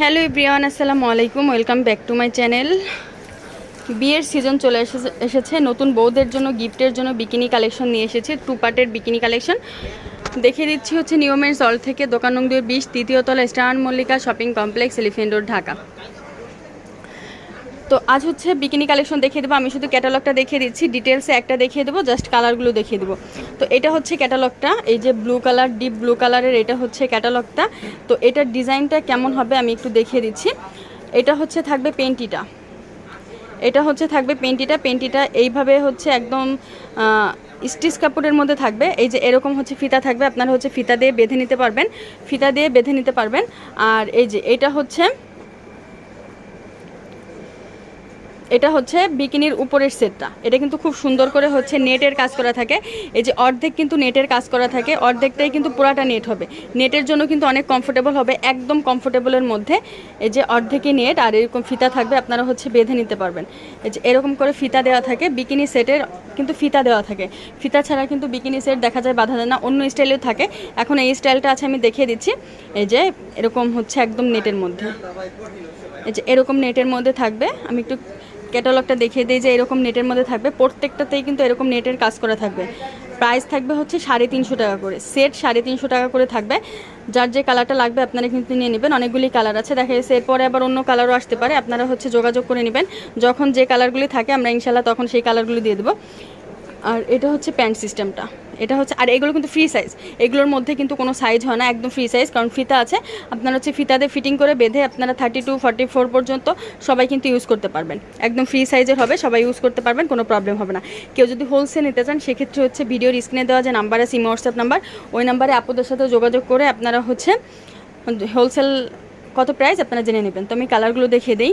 Hello ইব্রিয়ান আসসালামু আলাইকুম। Welcome back to my channel বিয়ের সিজন চলে এসেছে নতুন বউদের জন্য, গিফটের জন্য বিকিনি কালেকশন নিয়ে এসেছে। টু পার্টের বিকিনি কালেকশন দেখে দিচ্ছি হচ্ছে নিয়মের অল থেকে দোকান নং দুই বিশ, তৃতীয় তলা star Mallika shopping complex elephant road Dhaka. তো আজ হচ্ছে বিকিনি কালেকশন দেখিয়ে দেবো। আমি শুধু ক্যাটালগটা দেখিয়ে দিচ্ছি ডিটেলসে একটা দেখিয়ে দেবো জাস্ট কালারগুলো দেখিয়ে দেবো। তো এটা হচ্ছে ক্যাটালগটা এই যে ব্লু কালার ডিপ ব্লু কালারের এটা হচ্ছে ক্যাটালগটা তো এটার ডিজাইনটা কেমন হবে আমি একটু দেখিয়ে দিচ্ছি। এটা হচ্ছে থাকবে পেন্টিটা এটা হচ্ছে থাকবে পেন্টিটা পেন্টিটা এইভাবে হচ্ছে একদম স্টিচ কাপড়ের মধ্যে থাকবে। এই যে এরকম হচ্ছে ফিতা থাকবে। আপনারা হচ্ছে ফিতা দিয়ে বেঁধে নিতে পারবেন। ফিতা দিয়ে বেঁধে নিতে পারবেন। আর এই যে এটা হচ্ছে এটা হচ্ছে বিকিনির উপরের সেটটা। এটা কিন্তু খুব সুন্দর করে হচ্ছে নেটের কাজ করা থাকে। এই যে অর্ধেক কিন্তু নেটের কাজ করা থাকে, অর্ধেকটাই কিন্তু পুরাটা নেট হবে। নেটের জন্য কিন্তু অনেক কমফোর্টেবল হবে, একদম কমফোর্টেবলের মধ্যে। এই যে অর্ধেকই নেট আর এরকম ফিতা থাকবে, আপনারা হচ্ছে বেঁধে নিতে পারবেন। এই যে এরকম করে ফিতা দেওয়া থাকে, বিকিনি সেটের কিন্তু ফিতা দেওয়া থাকে। ফিতা ছাড়া কিন্তু বিকিনি সেট দেখা যায় বাধা যায় না, অন্য স্টাইলেও থাকে। এখন এই স্টাইলটা আছে, আমি দেখিয়ে দিচ্ছি। এই যে এরকম হচ্ছে একদম নেটের মধ্যে। এই যে এরকম নেটের মধ্যে থাকবে, আমি একটু ক্যাটালগটা দেখিয়ে দিই যে এরকম নেটের মধ্যে থাকবে। প্রত্যেকটাতেই কিন্তু এরকম নেটের কাজ করা থাকবে। প্রাইস থাকবে হচ্ছে সাড়ে তিনশো টাকা করে। সেট সাড়ে তিনশো টাকা করে থাকবে। যার যে কালারটা লাগবে আপনারা কিন্তু নিয়ে নেবেন। অনেকগুলি কালার আছে। দেখা যাচ্ছে এরপরে আবার অন্য কালারও আসতে পারে। আপনারা হচ্ছে যোগাযোগ করে নেবেন। যখন যে কালারগুলি থাকে আমরা ইনশাল্লাহ তখন সেই কালারগুলি দিয়ে দেবো। আর এটা হচ্ছে প্যান্ট সিস্টেমটা। এটা হচ্ছে, আর এগুলো কিন্তু ফ্রি সাইজ এগুলোর মধ্যে কিন্তু কোনো সাইজ হয় না, একদম ফ্রি সাইজ কারণ ফিতা আছে। আপনারা হচ্ছে ফিতাতে ফিটিং করে বেঁধে আপনারা থার্টি টু ফর্টি ফোর পর্যন্ত সবাই কিন্তু ইউজ করতে পারবেন। একদম ফ্রি সাইজের হবে, সবাই ইউজ করতে পারবেন, কোনো প্রবলেম হবে না। কেউ যদি হোলসেল নিতে চান, সেক্ষেত্রে হচ্ছে ভিডিওর স্ক্রিনে দেওয়া যে নাম্বার আছে হোয়াটসঅ্যাপ নাম্বার ওই নাম্বারে আপুদের সাথে যোগাযোগ করে আপনারা হচ্ছে হোলসেল কত প্রাইস আপনারা জেনে নেবেন। তো আমি কালারগুলো দেখিয়ে দিই।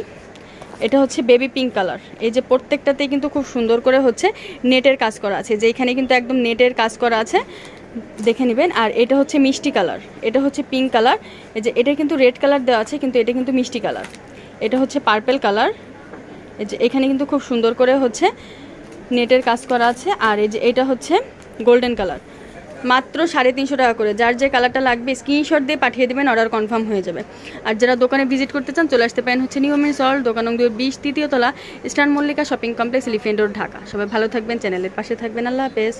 এটা হচ্ছে বেবি পিঙ্ক কালার এই যে প্রত্যেকটাতেই কিন্তু খুব সুন্দর করে হচ্ছে নেটের কাজ করা আছে। যে এখানে কিন্তু একদম নেটের কাজ করা আছে, দেখে নেবেন। আর এটা হচ্ছে মিষ্টি কালার এটা হচ্ছে পিঙ্ক কালার এই যে এটা কিন্তু রেড কালার দেওয়া আছে, কিন্তু এটা কিন্তু মিষ্টি কালার এটা হচ্ছে পার্পেল কালার এই যে এখানে কিন্তু খুব সুন্দর করে হচ্ছে নেটের কাজ করা আছে। আর এই যে এটা হচ্ছে গোল্ডেন কালার মাত্র সাড়ে তিনশো টাকা করে। যার যে কালারটা লাগবে স্ক্রিনশট দিয়ে পাঠিয়ে দেবেন অর্ডার কনফার্ম হয়ে যাবে। আর যারা দোকানে ভিজিট করতে চান, চলে আসতে পারেন হচ্ছে নিউমিন সল দোকান দুই, বিশ, তৃতীয় তলা, eastern Mallika shopping complex elephant road, Dhaka. সবাই ভালো থাকবেন চ্যানেলের পাশে থাকবেন। আল্লাহ হাফেজ।